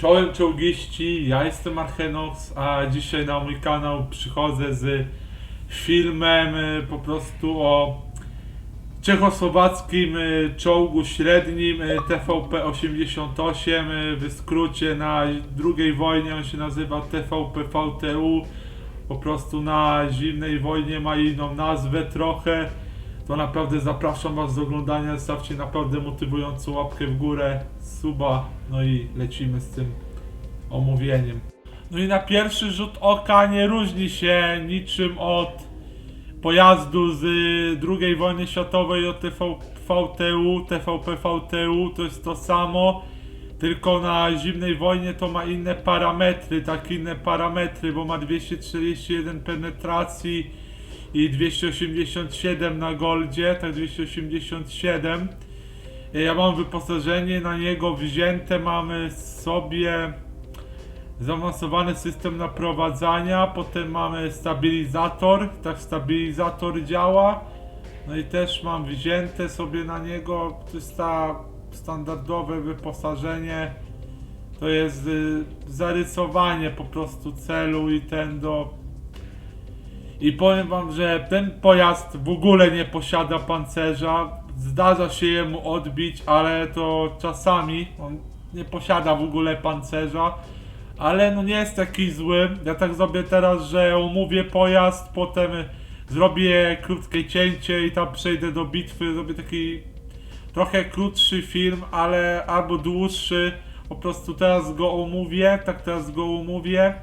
Czołem czołgiści, ja jestem Archenox, a dzisiaj na mój kanał przychodzę z filmem y, po prostu o czechosłowackim y, czołgu średnim y, TVP-88, y, w skrócie na II wojnie on się nazywa TVP-VTU, po prostu na zimnej wojnie ma inną nazwę trochę. To naprawdę zapraszam Was do oglądania, zostawcie naprawdę motywującą łapkę w górę, suba, no i lecimy z tym omówieniem. No i na pierwszy rzut oka nie różni się niczym od pojazdu z II wojny światowej od TV, VTU, TVP VTU, to jest to samo, tylko na zimnej wojnie to ma inne parametry, tak inne parametry, bo ma 241 penetracji i 287 na goldzie, tak 287. Ja mam wyposażenie na niego wzięte, mamy sobie zaawansowany system naprowadzania, potem mamy stabilizator, tak stabilizator działa. No i też mam wzięte sobie na niego, to jest ta standardowe wyposażenie. To jest y, zarysowanie po prostu celu i ten do i powiem wam, że ten pojazd w ogóle nie posiada pancerza. Zdarza się jemu odbić, ale to czasami on nie posiada w ogóle pancerza. Ale no nie jest taki zły. Ja tak zrobię teraz, że omówię pojazd, potem zrobię krótkie cięcie i tam przejdę do bitwy. Zrobię taki trochę krótszy film, ale albo dłuższy. Po prostu teraz go omówię, tak teraz go omówię.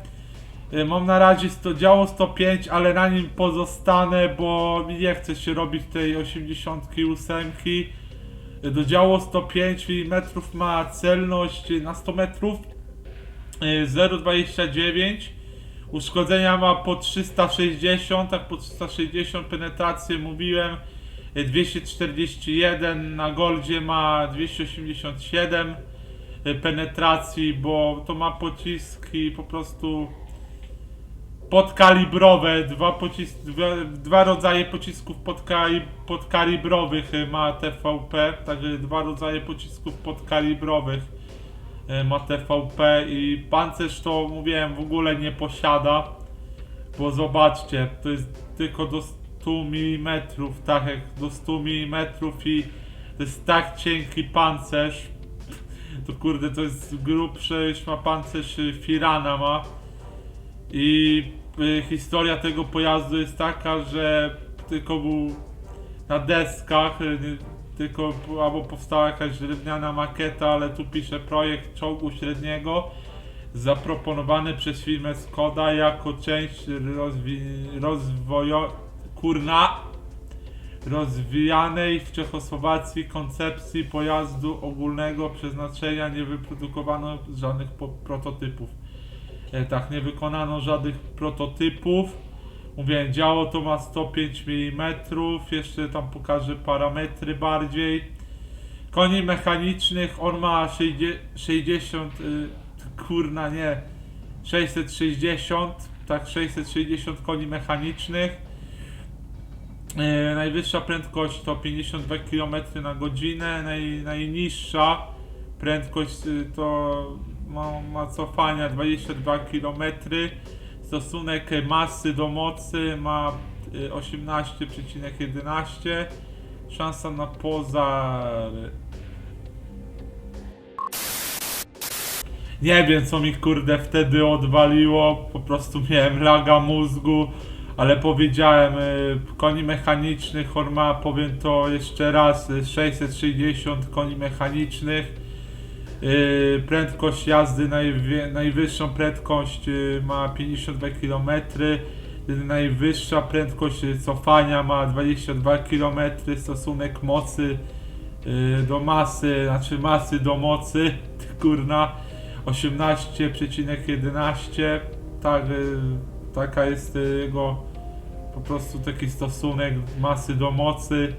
Y, Mam na razie sto, działo 105, ale na nim pozostanę, bo mi nie chce się robić tej 88. Y, Do działo 105 mm ma celność y, na 100 metrów y, 0,29. Uszkodzenia ma po 360, tak po 360 penetrację mówiłem. Y, 241 na goldzie ma 287 y, penetracji, bo to ma pociski po prostu podkalibrowe, dwa, pocis- dwa, dwa rodzaje pocisków podkali- podkalibrowych y, ma TVP, także dwa rodzaje pocisków podkalibrowych y, ma TVP i pancerz to mówiłem w ogóle nie posiada, bo zobaczcie, to jest tylko do 100 mm, tak jak do 100 mm i to jest tak cienki pancerz, to kurde to jest grubszy już ma pancerz y, Firana ma i y, historia tego pojazdu jest taka, że tylko był na deskach, y, tylko albo powstała jakaś drewniana makieta, ale tu pisze projekt czołgu średniego zaproponowany przez firmę Skoda jako część rozwi- kurna rozwijanej w Czechosłowacji koncepcji pojazdu ogólnego przeznaczenia nie wyprodukowano żadnych prototypów. E, tak, nie wykonano żadnych prototypów. Mówię, działo to ma 105 mm, jeszcze tam pokażę parametry bardziej. Koni mechanicznych, on ma 60, 60 y, kurna nie, 660, tak 660 koni mechanicznych. E, najwyższa prędkość to 52 km na godzinę, naj, najniższa prędkość y, to ma, ma cofania 22 km. Stosunek masy do mocy ma y, 18,11. Szansa na pożar. Nie wiem co mi kurde wtedy odwaliło, po prostu miałem laga mózgu, ale powiedziałem, y, koni mechanicznych, on ma, powiem to jeszcze raz, y, 660 koni mechanicznych. Yy, prędkość jazdy, najwyższą prędkość yy, ma 52 km, najwyższa prędkość yy, cofania ma 22 km, stosunek mocy do masy, znaczy masy do mocy, kurna, 18,11, tak, taka jest jego po prostu taki stosunek masy do mocy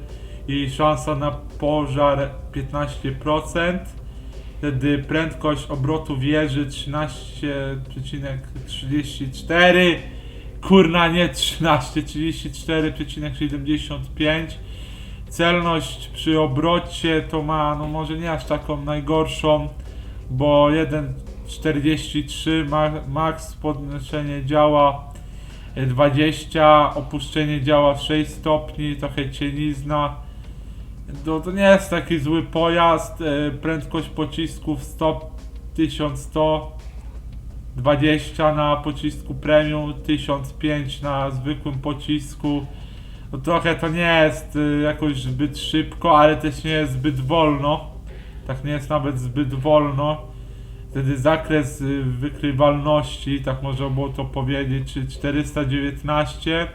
i szansa na pożar 15%. Wtedy prędkość obrotu wieży 13,34 Kurna nie 13, 34,75 Celność przy obrocie to ma, no może nie aż taką najgorszą Bo jeden 43, ma, max podnoszenie działa e, 20, opuszczenie działa 6 stopni, trochę cienizna. To, to nie jest taki zły pojazd, e, prędkość pocisków 100, 1100, 20 na pocisku premium, 1005 na zwykłym pocisku. No trochę to nie jest y, jakoś zbyt szybko, ale też nie jest zbyt wolno. Tak nie jest nawet zbyt wolno. Wtedy zakres y, wykrywalności, tak można było to powiedzieć, czy 419, e,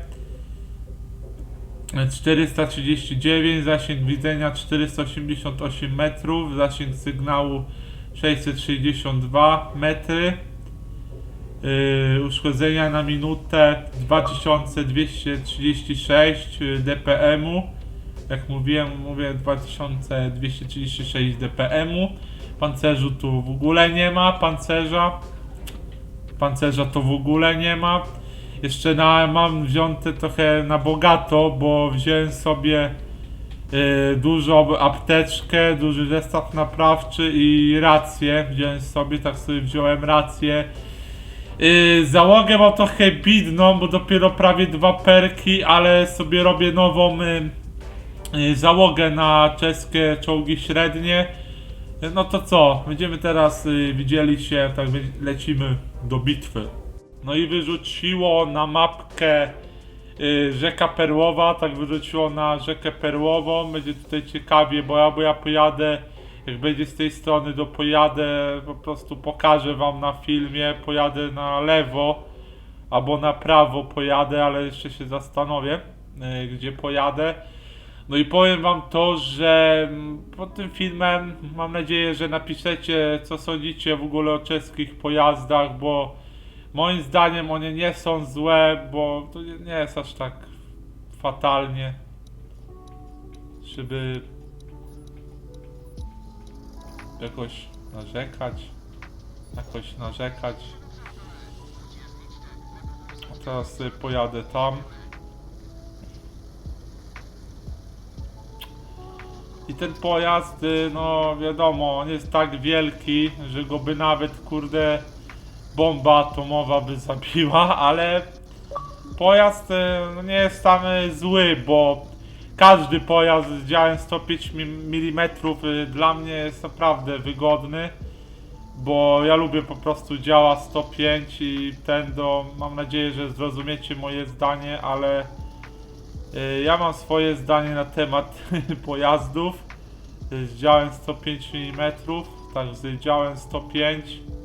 439, zasięg widzenia 488 metrów, zasięg sygnału 662 metry. Yy, uszkodzenia na minutę 2236 dpm-u. Jak mówiłem, mówię 2236 dpm-u. Pancerzu tu w ogóle nie ma, pancerza. Pancerza to w ogóle nie ma. Jeszcze na, mam wzięte trochę na bogato, bo wziąłem sobie yy, dużą apteczkę, duży zestaw naprawczy i rację. Wziąłem sobie, tak sobie wziąłem rację. Yy, załogę mam trochę bidną, bo dopiero prawie dwa perki, ale sobie robię nową yy, yy, załogę na czeskie czołgi średnie. No to co? Będziemy teraz yy, widzieli się, tak lecimy do bitwy. No i wyrzuciło na mapkę yy, rzeka Perłowa, tak wyrzuciło na rzekę Perłową. Będzie tutaj ciekawie, bo ja, bo ja pojadę jak będzie z tej strony, to pojadę, po prostu pokażę wam na filmie, pojadę na lewo albo na prawo pojadę, ale jeszcze się zastanowię, y, gdzie pojadę. No i powiem wam to, że mm, pod tym filmem mam nadzieję, że napiszecie, co sądzicie w ogóle o czeskich pojazdach, bo moim zdaniem one nie są złe, bo to nie- nie jest aż tak fatalnie, żeby jakoś narzekać, jakoś narzekać. A teraz sobie pojadę tam. I ten pojazd, y, no wiadomo, on jest tak wielki, że go by nawet, kurde, bomba atomowa by zabiła, ale pojazd y, no, nie jest sam zły, bo każdy pojazd z działem 105 mm dla mnie jest naprawdę wygodny, bo ja lubię po prostu działa 105 i ten do, mam nadzieję, że zrozumiecie moje zdanie, ale ja mam swoje zdanie na temat pojazdów z działem 105 mm, tak z działem 105 Teraz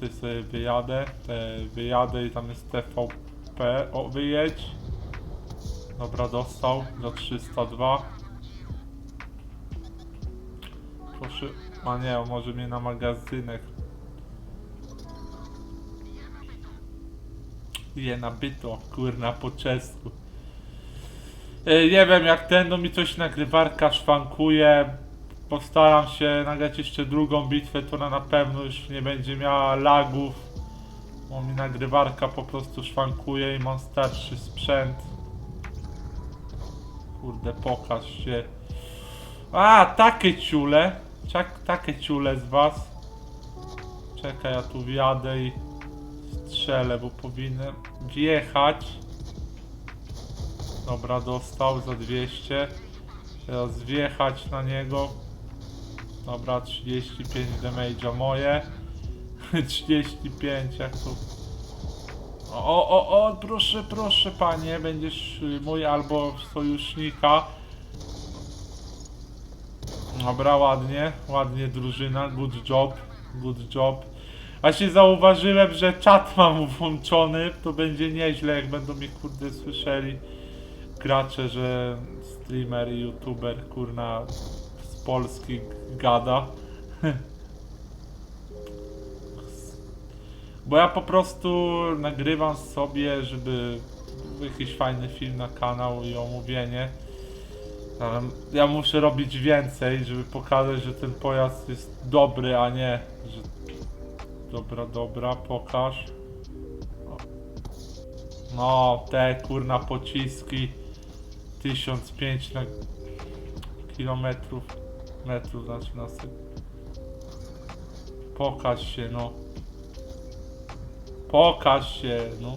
tutaj sobie wyjadę, e, wyjadę i tam jest TVP, o wyjedź Dobra, dostał za 302. Proszę, a nie, może mnie na magazynek. Je nabyto, kurna, po czesku. E, nie wiem, jak ten, no mi coś nagrywarka szwankuje. Postaram się nagrać jeszcze drugą bitwę, to ona na pewno już nie będzie miała lagów. Bo mi nagrywarka po prostu szwankuje i mam starszy sprzęt. Kurde, pokaż się. A, takie ciule. Czak, takie ciule z was. Czekaj, ja tu wjadę i strzelę, bo powinien wjechać. Dobra, dostał za 200. Teraz wjechać na niego. Dobra, 35 damage'a moje. 35, jak tu o, o, o, proszę, proszę panie, będziesz mój albo sojusznika. Dobra, ładnie, ładnie drużyna, good job, good job. Właśnie zauważyłem, że czat mam włączony, to będzie nieźle, jak będą mnie kurde słyszeli gracze, że streamer i youtuber kurna Polski gada. Bo ja po prostu nagrywam sobie, żeby jakiś fajny film na kanał i omówienie. Ja muszę robić więcej, żeby pokazać, że ten pojazd jest dobry, a nie, że... Dobra, dobra, pokaż. No, te kurna pociski. 1005 na kilometrów, metrów, na sekund. Pokaż się, no. Pokaż się, no.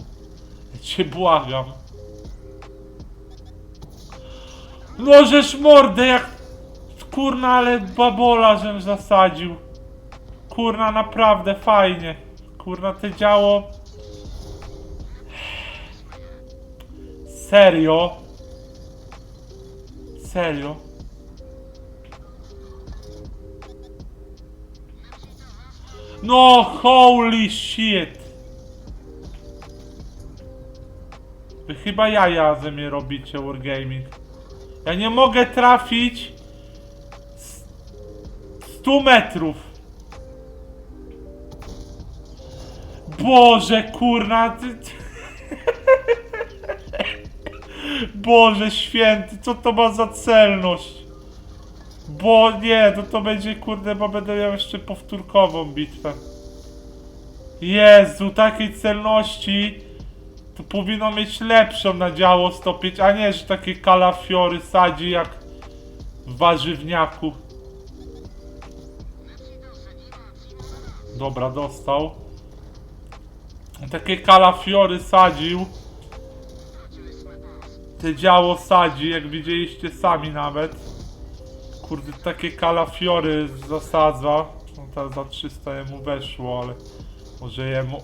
Cię błagam. Żeż mordę jak... Kurna, ale babola żem zasadził. Kurna, naprawdę fajnie. Kurna, te działo... Serio? Serio? No, holy shit! Wy chyba jaja ze mnie robicie, Wargaming. Ja nie mogę trafić... z 100 metrów. Boże, kurna, ty- Boże święty, co to ma za celność? Bo nie, to to będzie kurde, bo będę miał jeszcze powtórkową bitwę. Jezu, takiej celności to powinno mieć lepszą na działo stopić, a nie, że takie kalafiory sadzi jak w warzywniaku. Dobra, dostał. Takie kalafiory sadził. Te działo sadzi, jak widzieliście sami nawet. Kurde, takie kalafiory zasadza. No teraz za 300 jemu weszło, ale może jemu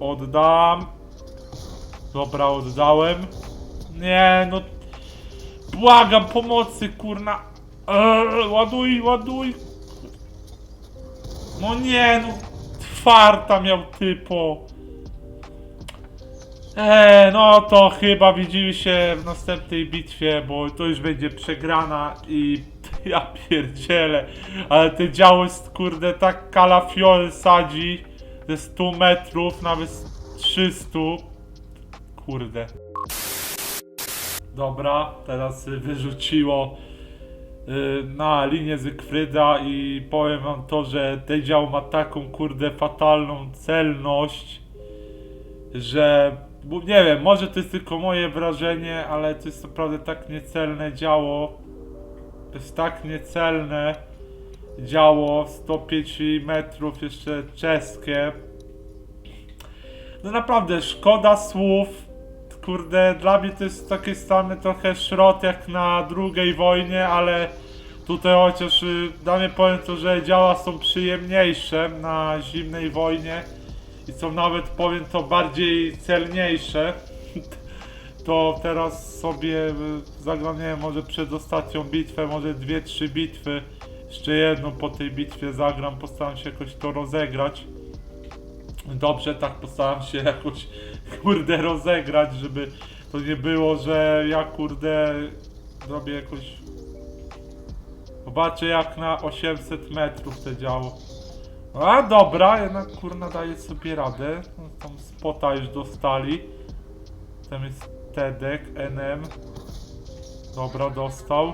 oddam. Dobra, oddałem. Nie, no. Błagam pomocy, kurna. Eee, ładuj, ładuj. No nie, no. Twarta miał typo. Eee, no to chyba widzimy się w następnej bitwie, bo to już będzie przegrana i ja pierdzielę. Ale te działo jest kurde tak kalafiory sadzi ze 100 metrów, nawet z 300. Kurde. Dobra, teraz wyrzuciło y, na linię Zygfryda i powiem wam to, że ten dział ma taką kurde fatalną celność, że bo nie wiem, może to jest tylko moje wrażenie, ale to jest naprawdę tak niecelne działo. To jest tak niecelne działo 105 metrów jeszcze czeskie. No naprawdę, szkoda słów. Kurde, dla mnie to jest takie same trochę szrot jak na drugiej wojnie, ale tutaj chociaż y, dla mnie powiem to, że działa są przyjemniejsze na zimnej wojnie i są nawet powiem to bardziej celniejsze. To teraz sobie zagram, nie wiem, może przed ostatnią bitwę, może dwie, trzy bitwy. Jeszcze jedną po tej bitwie zagram, postaram się jakoś to rozegrać. Dobrze, tak postaram się jakoś, kurde, rozegrać, żeby to nie było, że ja, kurde, zrobię jakoś... Zobaczę jak na 800 metrów te działo. A dobra, jednak kurna daje sobie radę. Tam spota już dostali. Tam jest Tedek, NM. Dobra, dostał.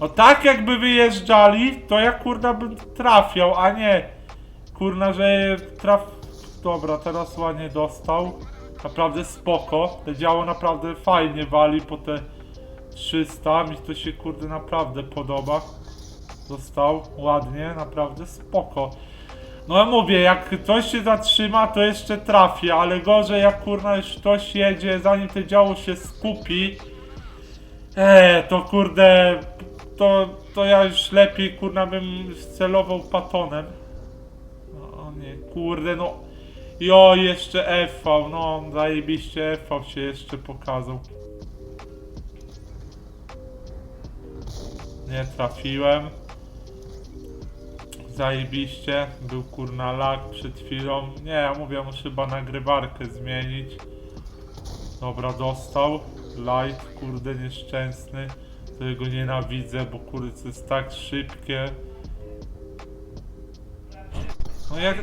O tak jakby wyjeżdżali, to ja kurna bym trafiał, a nie kurna, że traf... Dobra, teraz ładnie dostał. Naprawdę spoko. Te działo naprawdę fajnie wali po te 300. Mi to się kurde naprawdę podoba. Dostał ładnie, naprawdę spoko. No mówię, jak ktoś się zatrzyma, to jeszcze trafi, ale gorzej jak kurna już ktoś jedzie, zanim to działo się skupi. Eee, to kurde, to, to ja już lepiej kurna bym celował patonem. No o nie, kurde no. Jo, jeszcze FV, no zajebiście FV się jeszcze pokazał. Nie trafiłem. Zajebiście. Był kurna lag przed chwilą. Nie, ja mówię, muszę chyba nagrywarkę zmienić. Dobra, dostał. Light, kurde, nieszczęsny. Którego nienawidzę, bo kurde, to jest tak szybkie. No jak...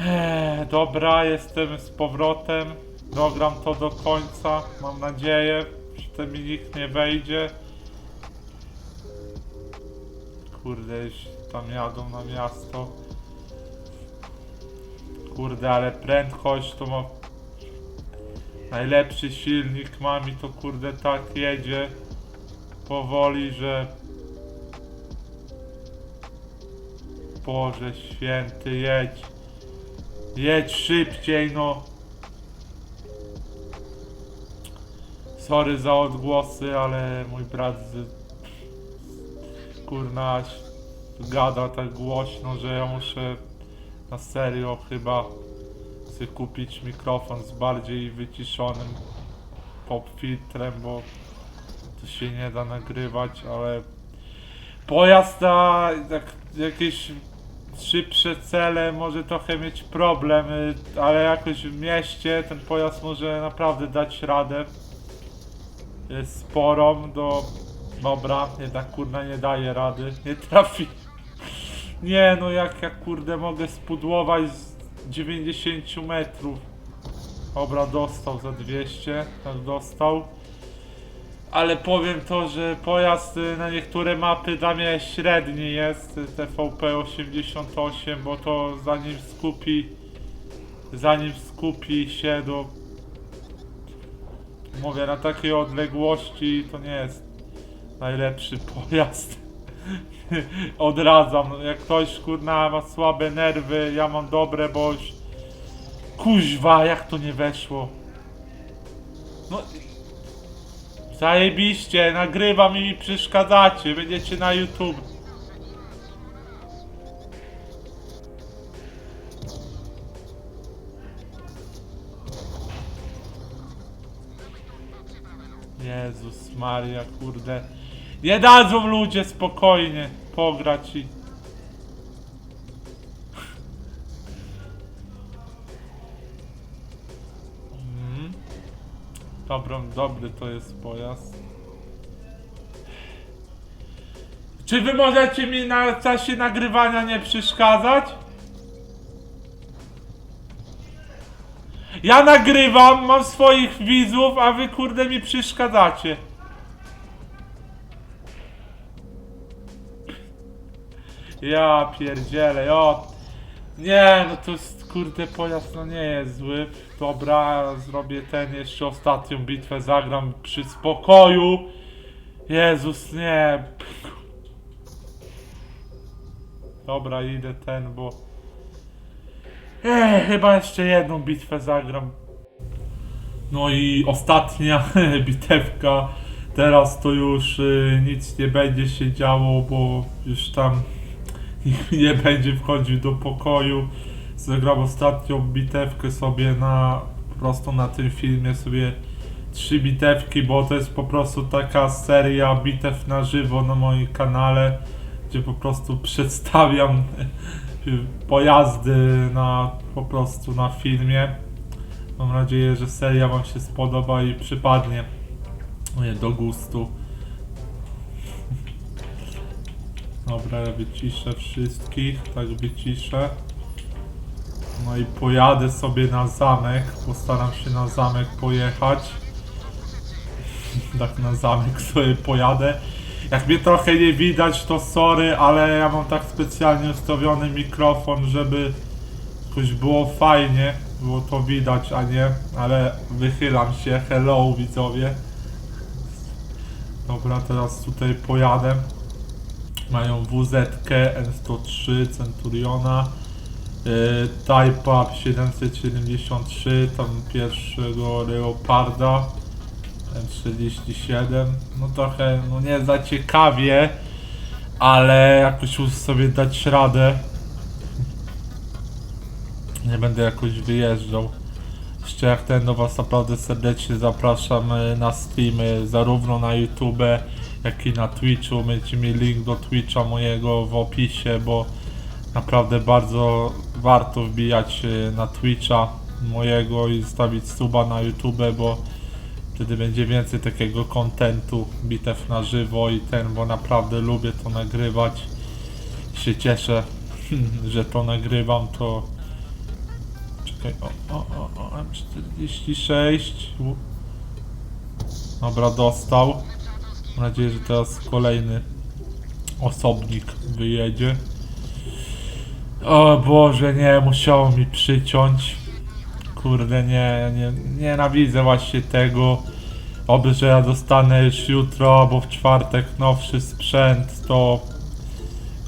Eee, dobra, jestem z powrotem. Dogram to do końca. Mam nadzieję, że ten mi nikt nie wejdzie. Kurde, już tam jadą na miasto. Kurde, ale prędkość to ma... Najlepszy silnik mam i to kurde tak jedzie powoli, że... Boże święty, jedź. Jedź szybciej, no. Sorry za odgłosy, ale mój brat. Kurna aż gada tak głośno, że ja muszę na serio chyba sobie kupić mikrofon z bardziej wyciszonym pop filtrem, bo to się nie da nagrywać, ale pojazd na jak, jakieś szybsze cele może trochę mieć problem, ale jakoś w mieście ten pojazd może naprawdę dać radę y, sporą do... Dobra, jednak kurna nie daje rady, nie trafi. Nie no, jak ja kurde mogę spudłować z 90 metrów. Dobra, dostał za 200, tak dostał. Ale powiem to, że pojazd y, na niektóre mapy dla mnie średni jest, y, TVP 88, bo to zanim skupi, zanim skupi się do, mówię, na takiej odległości to nie jest najlepszy pojazd. Odradzam, jak ktoś kurna ma słabe nerwy, ja mam dobre, bo już... Kuźwa, jak to nie weszło? No... Zajebiście, nagrywam i mi przeszkadzacie, będziecie na YouTube. Jezus Maria, kurde. Nie dadzą ludzie spokojnie pograć i... Mhm. Dobrą, dobry to jest pojazd. Czy wy możecie mi na czasie nagrywania nie przeszkadzać? Ja nagrywam, mam swoich widzów, a wy kurde mi przeszkadzacie. Ja pierdzielę, jo. Nie, no to jest, kurde pojazd no nie jest zły. Dobra, zrobię ten jeszcze ostatnią bitwę, zagram przy spokoju. Jezus, nie. Dobra, idę ten, bo... Ech, chyba jeszcze jedną bitwę zagram. No i ostatnia bitewka. Teraz to już y, nic nie będzie się działo, bo już tam nikt nie będzie wchodził do pokoju. Zagram ostatnią bitewkę sobie na po prostu na tym filmie sobie trzy bitewki, bo to jest po prostu taka seria bitew na żywo na moim kanale, gdzie po prostu przedstawiam pojazdy na po prostu na filmie. Mam nadzieję, że seria Wam się spodoba i przypadnie do gustu. Dobra, wyciszę wszystkich, tak wyciszę. No i pojadę sobie na zamek, postaram się na zamek pojechać. Tak na zamek sobie pojadę. Jak mnie trochę nie widać, to sorry, ale ja mam tak specjalnie ustawiony mikrofon, żeby jakoś było fajnie, było to widać, a nie, ale wychylam się, hello widzowie. Dobra, teraz tutaj pojadę. Mają WZ N103 Centuriona, yy, Type Up 773, tam pierwszego Leoparda M47. No trochę, no nie za ciekawie, ale jakoś muszę sobie dać radę. Nie będę jakoś wyjeżdżał. Jeszcze jak ten, no was naprawdę serdecznie zapraszam e, na streamy, zarówno na YouTube, jak i na Twitchu. Będziecie mieli link do Twitcha mojego w opisie, bo naprawdę bardzo warto wbijać na Twitcha mojego i zostawić suba na YouTube, bo wtedy będzie więcej takiego kontentu, bitew na żywo i ten, bo naprawdę lubię to nagrywać. Się cieszę, że to nagrywam, to Czekaj, o, o, o, o, M46. U- Dobra, dostał. Mam nadzieję, że teraz kolejny osobnik wyjedzie. O Boże, nie, musiało mi przyciąć. Kurde, nie, nie, nienawidzę właśnie tego. Oby, że ja dostanę już jutro albo w czwartek nowszy sprzęt, to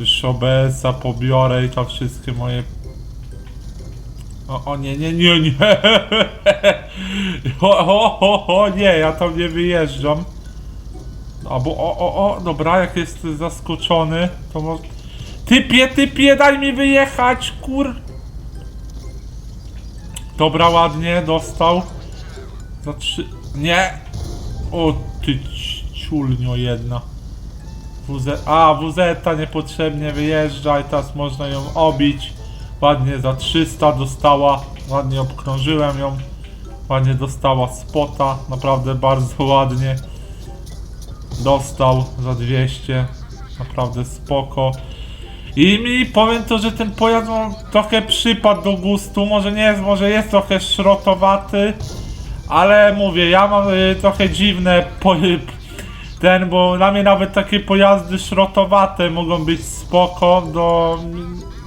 Już OBS-a pobiorę i tam wszystkie moje... O, o nie, nie, nie, nie. O, o, o, o, nie, ja tam nie wyjeżdżam. Albo, o, o, o, dobra, jak jest zaskoczony, to może... Typie, typie, daj mi wyjechać, kur... Dobra, ładnie, dostał. Za trzy... Nie! O, ty ci- ciulnio jedna. WZ... A, WZ niepotrzebnie wyjeżdża i teraz można ją obić. Ładnie za 300 dostała. Ładnie obkrążyłem ją. Ładnie dostała spota. Naprawdę bardzo ładnie. Dostał za 200. Naprawdę spoko. I mi powiem to, że ten pojazd ma trochę przypadł do gustu. Może nie jest, może jest trochę szrotowaty. Ale mówię, ja mam y, trochę dziwne po, ten, bo dla mnie nawet takie pojazdy szrotowate mogą być spoko, do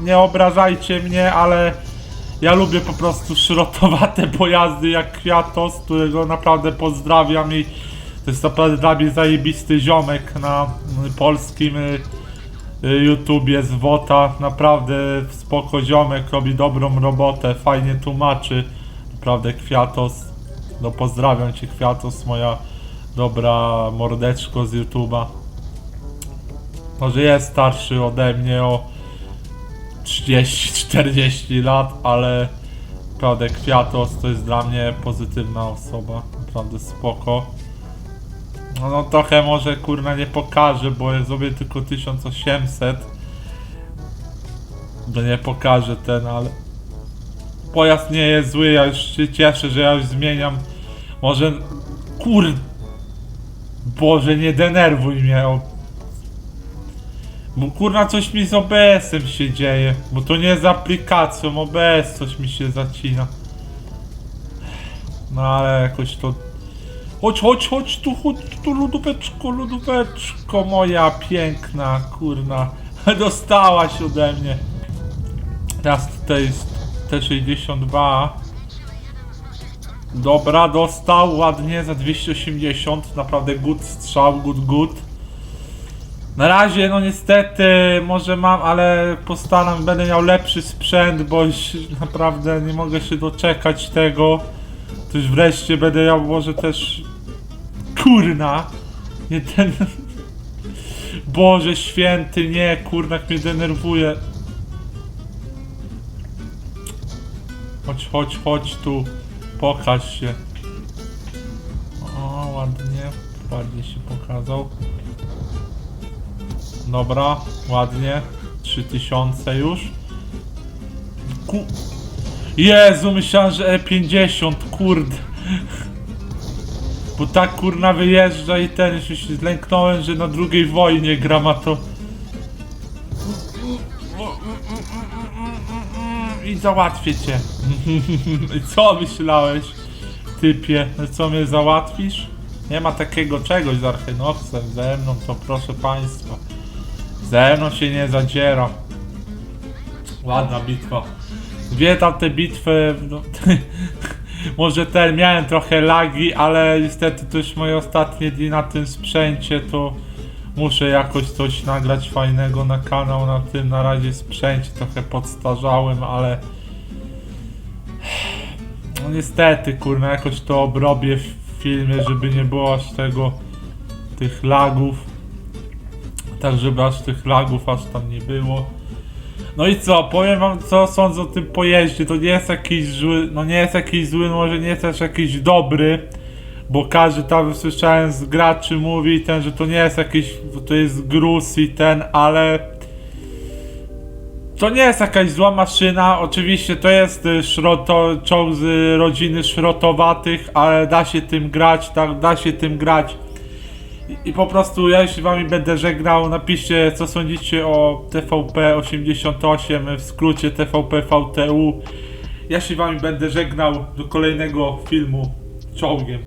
nie obrażajcie mnie, ale ja lubię po prostu szrotowate pojazdy jak Kwiatos, którego naprawdę pozdrawiam i to jest naprawdę dla mnie zajebisty ziomek na polskim y, y, YouTubie z WOTA, naprawdę spoko ziomek, robi dobrą robotę, fajnie tłumaczy, naprawdę Kwiatos, no pozdrawiam cię Kwiatos, moja dobra mordeczko z YouTube'a. Może jest starszy ode mnie o 30-40 lat, ale naprawdę Kwiatos to jest dla mnie pozytywna osoba, naprawdę spoko. No, no trochę może kurna nie pokażę, bo ja zrobię tylko 1800. To nie pokażę ten, ale pojazd nie jest zły, ja już się cieszę, że ja już zmieniam. Może kur... Boże, nie denerwuj mnie. O... Bo kurna coś mi z OBS-em się dzieje. Bo to nie z aplikacją, OBS coś mi się zacina. No ale jakoś to... Chodź, chodź, chodź tu, chodź tu, lodóweczko, lodóweczko moja piękna, kurna. Dostałaś ode mnie. Teraz tutaj jest T62. Dobra, dostał ładnie za 280. Naprawdę good strzał, good, good. Na razie, no niestety, może mam, ale postaram, będę miał lepszy sprzęt, bo naprawdę nie mogę się doczekać tego. Wreszcie będę miał może też... Kurna! Nie ten... Boże święty, nie, kurna, jak mnie denerwuje. Chodź, chodź, chodź tu. Pokaż się. O, ładnie. Ładnie się pokazał. Dobra, ładnie. 3000 już. Ku... Jezu, myślałem, że E50, kurde. Bo tak kurna wyjeżdża i ten, już się zlęknąłem, że na drugiej wojnie gram, a to... I załatwię cię. Co myślałeś, typie? Że Co mnie załatwisz? Nie ma takiego czegoś z Archenoxem ze mną, to proszę państwa. Ze mną się nie zadziera. Ładna bitwa. Dwie tamte bitwy, no, może ten, miałem trochę lagi, ale niestety to już moje ostatnie dni na tym sprzęcie, to muszę jakoś coś nagrać fajnego na kanał na tym na razie sprzęcie, trochę podstarzałem, ale no niestety, kurna, jakoś to obrobię w filmie, żeby nie było aż tego, tych lagów, tak żeby aż tych lagów aż tam nie było. No i co, powiem wam co sądzę o tym pojeździe, to nie jest jakiś zły, no nie jest jakiś zły, no może nie jest też jakiś dobry, bo każdy tam słyszałem z graczy mówi ten, że to nie jest jakiś, to jest gruz i ten, ale to nie jest jakaś zła maszyna, oczywiście to jest y, szroto, czołg z rodziny szrotowatych, ale da się tym grać, tak, da się tym grać. I, po prostu ja się wami będę żegnał, napiszcie co sądzicie o TVP 88, w skrócie TVP VTU. Ja się wami będę żegnał do kolejnego filmu czołgiem.